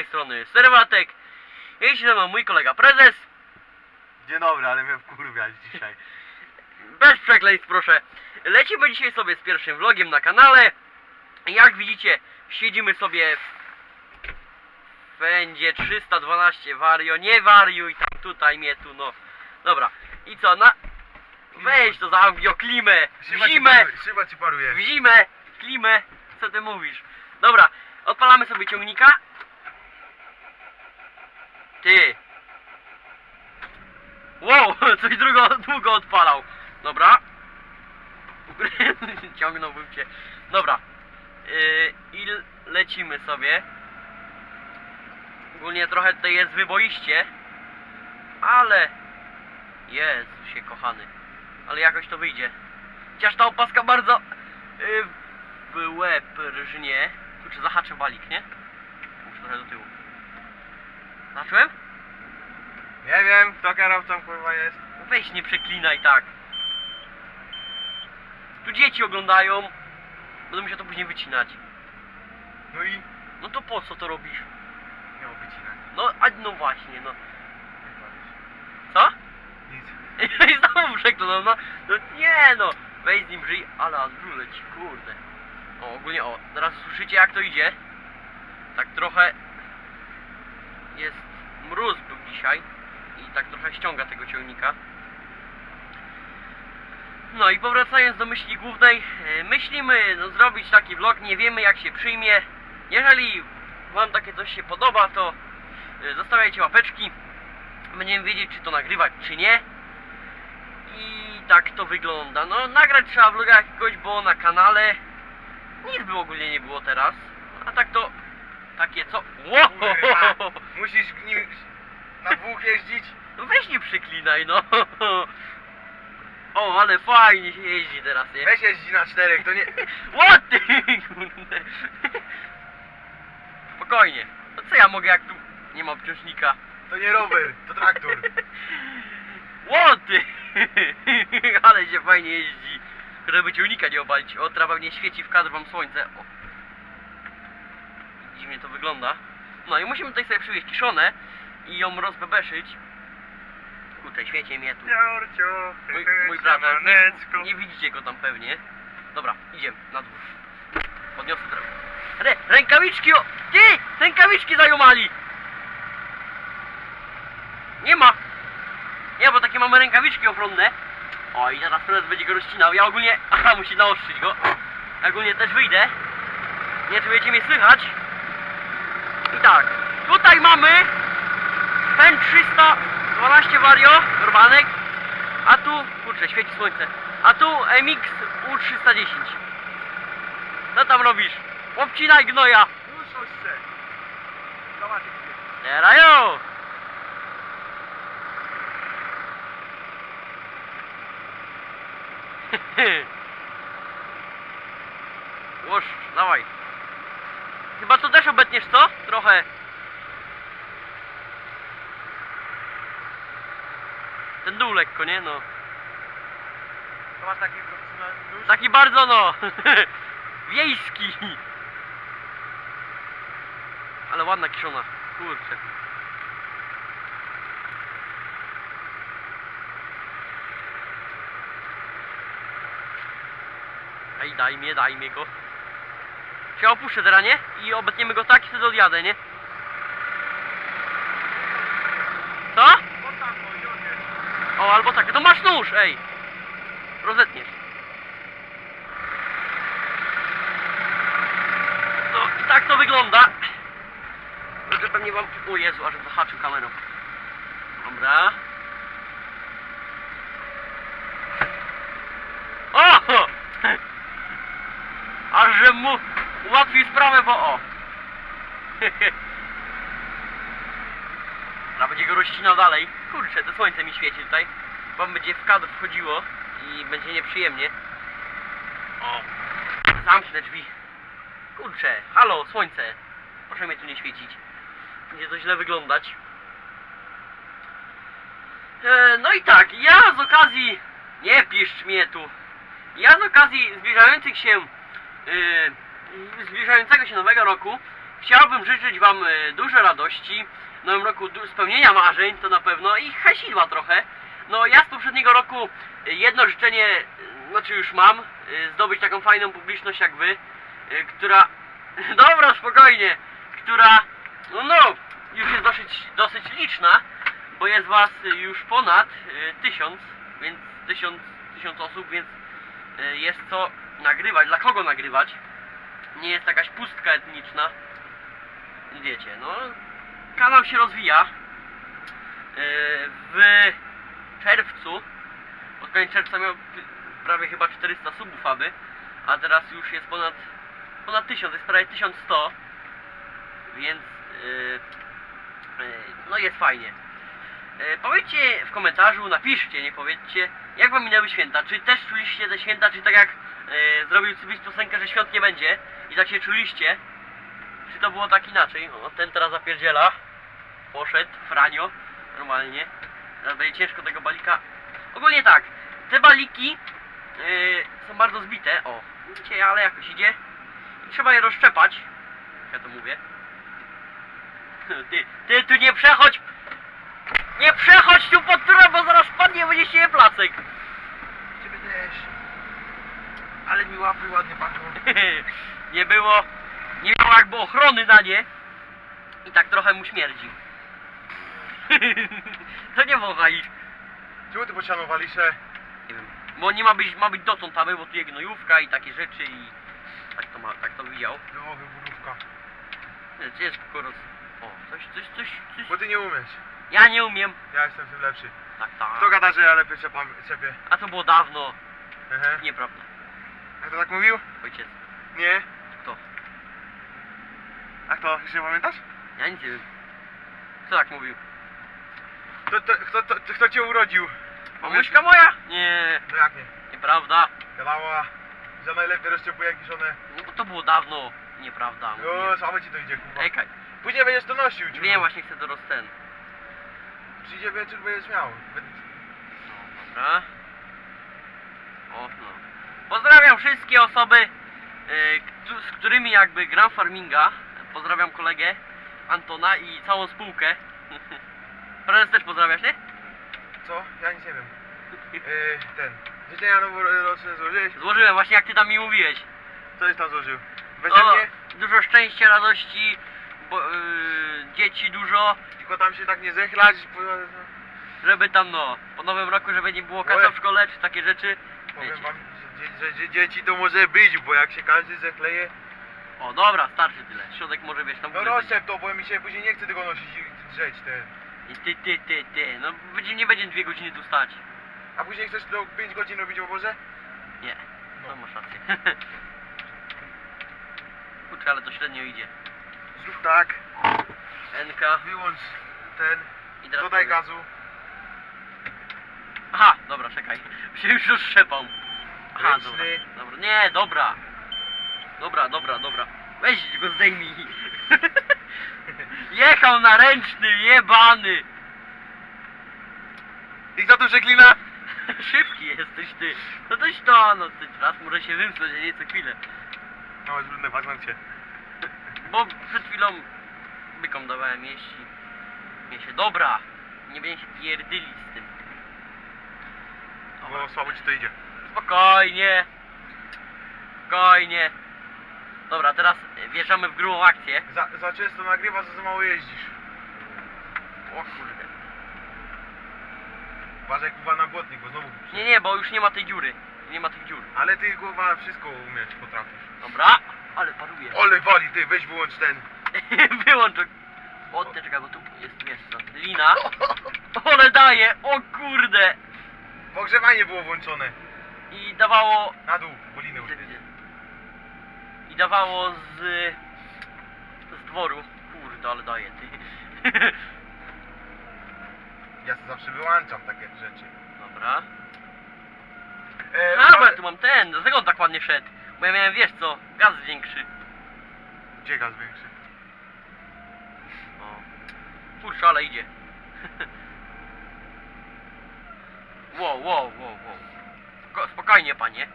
Tej strony Serwatek. Jeśli ze mną mój kolega prezes. Dzień dobry, ale mnie wkurwiać dzisiaj. Bez przekleństw proszę. Lecimy dzisiaj sobie z pierwszym vlogiem na kanale. Jak widzicie, siedzimy sobie w Fendzie 312 Vario. Nie wariuj tam tutaj mnie tu, no. Dobra. I co, na... Weź to zamknij o klimę. W zimę. Szyba ci paruje. W zimę, klimę, co ty mówisz? Dobra, odpalamy sobie ciągnika. Ty. Wow, coś drugo, długo odpalał. Dobra. Ciągnąłbym cię. Dobra. Yy, I lecimy sobie. Ogólnie trochę tutaj jest wyboiście. Ale... Jezusie kochany. Ale jakoś to wyjdzie. Chociaż ta opaska bardzo yy, w łeb rżnie. Kurczę, zahaczę walik, nie? Muszę trochę do tyłu. Zacząłem? Nie wiem, kto kierowcą kurwa jest. Weź nie przeklinaj tak. Tu dzieci oglądają. Będą musiał to później wycinać. No i... No to po co to robisz? Miał wycinać. No, a no właśnie, no. Co? Nic. I znowu przeklnął, no. No nie no. Weź z nim żyj, ale Andrew leci, kurde. O, ogólnie, o, teraz słyszycie jak to idzie? Tak trochę jest mróz był dzisiaj i tak trochę ściąga tego ciągnika. No i powracając do myśli głównej, e, myślimy no, zrobić taki vlog, nie wiemy jak się przyjmie. Jeżeli Wam takie coś się podoba, to e, zostawiajcie łapeczki. Będziemy wiedzieć, czy to nagrywać, czy nie. I tak to wygląda. No, nagrać trzeba vloga jakiegoś, bo na kanale nic by ogólnie nie było teraz. A tak to takie co. Wow! Musisz nim na dwóch jeździć. No weź nie przyklinaj, no. O, ale fajnie się jeździ teraz, nie? Weź jeździ na czterech, to nie... What ty, kurde. Spokojnie. No co ja mogę jak tu nie ma obciążnika? To nie rower, to traktor. Łoty! Ale się fajnie jeździ. Żeby ciągnika nie obalić. O, trawa nie świeci w kadr wam słońce. O. Dziwnie to wygląda. No i musimy tutaj sobie przywieźć kiszonę i ją rozbebeszyć. Kurde, świecie mnie tu. Ciorcio, Mój, mój brat, nie, nie widzicie go tam pewnie. Dobra, idziemy na dwór. Podniosę drewno. Re, rękawiczki o... Ty! Rękawiczki zajumali! Nie ma! Nie, bo takie mamy rękawiczki ochronne. O, i teraz prezes będzie go rozcinał. Ja ogólnie... Aha, musi naostrzyć go. Ja ogólnie też wyjdę. Nie czy będziecie mnie słychać. I tak, tutaj mamy ten 312 Vario, Urbanek, a tu, kurczę, świeci słońce, a tu MX U310. Co tam robisz? Obcinaj gnoja! Muszą się. Jest. Terajo! Łoż, dawaj. Chyba to też obetniesz, co? Trochę. Ten dół lekko, nie? No. To masz taki profesjonalny nóż? Taki bardzo no. Wiejski. Ale ładna kiszona. Kurczę. Ej, daj mnie, daj mnie go. Ja opuszczę teraz, nie? I obetniemy go tak i wtedy odjadę, nie? Co? Postaw go, idzie. O, albo tak. To masz nóż, ej. Rozetniesz. No i tak to wygląda. Tylko pewnie wam... O Jezu, aż zahaczył kamerą. Dobra. O! Aż że mu ułatwił sprawę, bo o. Trzeba będzie go rozcinał dalej. Kurczę, to słońce mi świeci tutaj. Wam będzie w kadr wchodziło i będzie nieprzyjemnie. O, zamknę drzwi. Kurczę, halo, słońce. Proszę mnie tu nie świecić. Będzie to źle wyglądać. E, no i tak, ja z okazji... Nie piszcz mnie tu. Ja z okazji zbliżających się... E, zbliżającego się nowego roku chciałbym życzyć Wam e, dużo radości, nowym roku spełnienia marzeń, to na pewno, i hasidła trochę. No ja z poprzedniego roku e, jedno życzenie, e, znaczy już mam, e, zdobyć taką fajną publiczność jak Wy, która, dobra spokojnie, która, no, no już jest dosyć, dosyć liczna, bo jest Was już ponad tysiąc, więc tysiąc, tysiąc osób, więc jest co nagrywać, dla kogo nagrywać nie jest jakaś pustka etniczna. Wiecie, no kanał się rozwija. Yy, W czerwcu, pod koniec czerwca miał prawie chyba 400 subów aby, a teraz już jest ponad ponad 1000, jest prawie 1100. Więc yy, yy, no jest fajnie. Powiedzcie w komentarzu, napiszcie, nie powiedzcie, jak wam minęły święta. Czy też czuliście te święta, czy tak jak zrobił Cybis piosenkę, że świąt nie będzie i tak się czuliście? Czy to było tak inaczej? O, ten teraz zapierdziela. Poszedł, Franio, normalnie. Teraz będzie ciężko tego balika. Ogólnie tak, te baliki yy, są bardzo zbite. O, widzicie, ale jakoś idzie. I trzeba je rozszczepać. Ja to mówię. Ty, ty tu nie przechodź! Nie przechodź tu pod turę, bo zaraz padnie będzie się placek. Ciebie też. Ale mi łapy ładnie patrzą. nie było, nie było jakby ochrony na nie. I tak trochę mu śmierdzi. to nie wąchaj. Czemu ty pocianowali się? Nie wiem. Bo nie ma być, ma być dotąd tam, bo tu jest gnojówka i takie rzeczy i tak to ma, tak to widział. No, wyburówka. Gdzie jest koros? O, coś, coś, coś, coś. Bo ty nie umiesz. Ja nie umiem. Ja jestem w tym lepszy. Tak, tak. Kto gada, że ja lepiej czepam ciebie? A to było dawno. Ehe. Nieprawda. A kto tak mówił? Ojciec. Nie. A kto? Już nie pamiętasz? Ja nic nie wiem. Kto tak mówił? To, to, kto, to, kto cię urodził? Mamuśka moja? Nie, No jak nie? nieprawda. Gadała, że najlepiej rozczepuje kiszone. No bo to było dawno. Nieprawda. No, same ci to idzie, kurwa. Czekaj. Później będziesz to nosił, Nie ciu. wiem, właśnie chcę doros ten. Przyjdzie wieczór, będziesz miał. No, dobra. O, no. Pozdrawiam wszystkie osoby, y, któ- z którymi jakby gram farminga. Pozdrawiam kolegę Antona i całą spółkę. Prezes też pozdrawiasz, nie? Co? Ja nic nie wiem. Yy, ten. Życzenia noworoczne złożyłeś? Złożyłem właśnie jak ty tam mi mówiłeś. Co jest tam złożył? O, Weselnie? dużo szczęścia, radości, bo, y, dzieci dużo, Tylko tam się tak nie zechlać, bo, żeby tam no, po nowym roku, żeby nie było kata w szkole, czy takie rzeczy. powiem Wiecie. wam, że, że, że dzieci to może być, bo jak się każdy zechleje, O, dobra, starczy tyle. Środek może wiesz tam no rozczep to, bo mi się później nie chce tego nosić i drzeć te. I ty, ty, ty, ty. No będzie, nie będzie dwie godziny tu stać. A później chcesz do 5 godzin robić o Boże? Nie, No. to masz rację. Kurczę, ale to średnio idzie. Zrób tak, Enka wyłącz ten, i teraz... dodaj powiem. gazu. Aha, dobra, czekaj. Się już rozszczepał. Aha, Ręczny. dobra. Dobra, nie, dobra. Dobra, dobra, dobra. Weź go zdejmij. Jechał na ręczny, jebany. I kto tu przeklina? Szybki jesteś ty. No dość to, no ty raz może się wymknąć, a nie co chwilę. No, masz brudne paznokcie. Bo przed chwilą bykom dawałem jeść i mnie się dobra. Nie będę się pierdyli z tym. Bo słabo ci to idzie. Spokojnie. Spokojnie. Dobra, teraz wjeżdżamy w grubą akcję. Za, za często nagrywasz, za, mało jeździsz. O kurde. Uważaj kurwa na błotnik, bo znowu... Nie, nie, bo już nie ma tej dziury. Nie ma tych dziur. Ale ty kurwa wszystko umiesz, potrafisz. Dobra, ale paruje. Ole wali, ty weź wyłącz ten. Wyłącz. o- ty czekaj, bo tu jest, co, lina. Ole daje, o kurde. Bo ogrzewanie było włączone. I dawało... Na dół, bo liny już dawało z... Z dworu. Kurde, ale daje, ty. Ja to zawsze wyłączam takie rzeczy. Dobra. E, A, bo ja tu mam ten, dlatego on tak ładnie szedł. Bo ja miałem, wiesz co, gaz większy. Gdzie gaz większy? O. Kurczę, ale idzie. wow, wow, wow, wow. Spoko- Spokojnie, panie.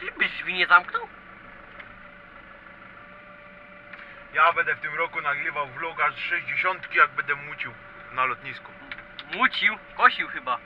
Czyżbyś drzwi nie zamknął? Ja będę w tym roku nagrywał vloga z 60 jak będę mucił na lotnisku. Mucił, kosił chyba.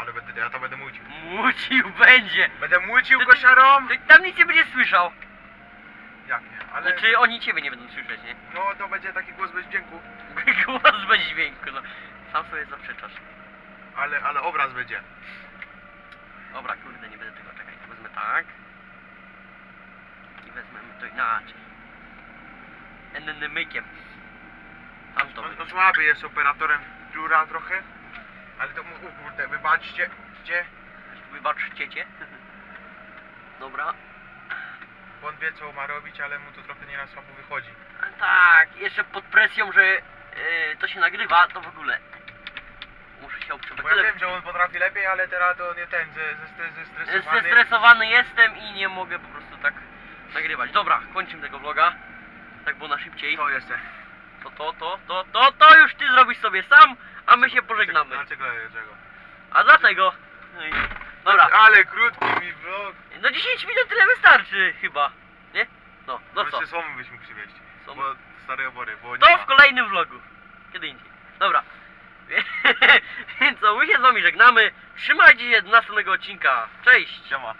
Ale będę, ja to będę mucił. Mucił będzie. Będę mucił Ty- ty- kosiarom? To tam nic nie będzie słyszał. Jak nie? Ale Znaczy oni ciebie nie będą słyszeć, nie? no to będzie taki głos bez dźwięku. Głos bez dźwięku, no. Sam sobie zaprzeczasz. Ale, ale obraz będzie. Dobra, kurde, nie będę tego czekać. Wezmę tak. I wezmemy to inaczej. Ennemykiem. Tam to będzie. no słaby jest operatorem dziura trochę. Ale to mu, o kurde, wybaczcie. Gdzie? Wybaczcie cię. Dobra. Bo on wie co ma robić, ale mu to trochę nieraz słabo wychodzi. Tak, jeszcze pod presją, że yy, to się nagrywa, to w ogóle. Muszę się oprzeć. Bo ja wiem, że on potrafi lepiej, ale teraz to nie ten, ze, ze, stres- zestresowany. Zestresowany jestem i nie mogę po prostu tak nagrywać. Dobra, kończymy tego vloga. Tak było na szybciej. To jest. To, to, to, to, to, to już ty zrobisz sobie sam, a my się pożegnamy. Dlaczego? Dlaczego? A dlatego. no i- Dobra, Ale krótki mi vlog. no 10 minut tyle wystarczy chyba. Nie? No, no co? Jeszcze słomy byśmy przywieźć. Somy? Bo stare obory, bo nie To ma. w kolejnym vlogu. Kiedy indziej. Dobra. Więc my się z wami żegnamy. Trzymajcie się do następnego odcinka. Cześć! Siema.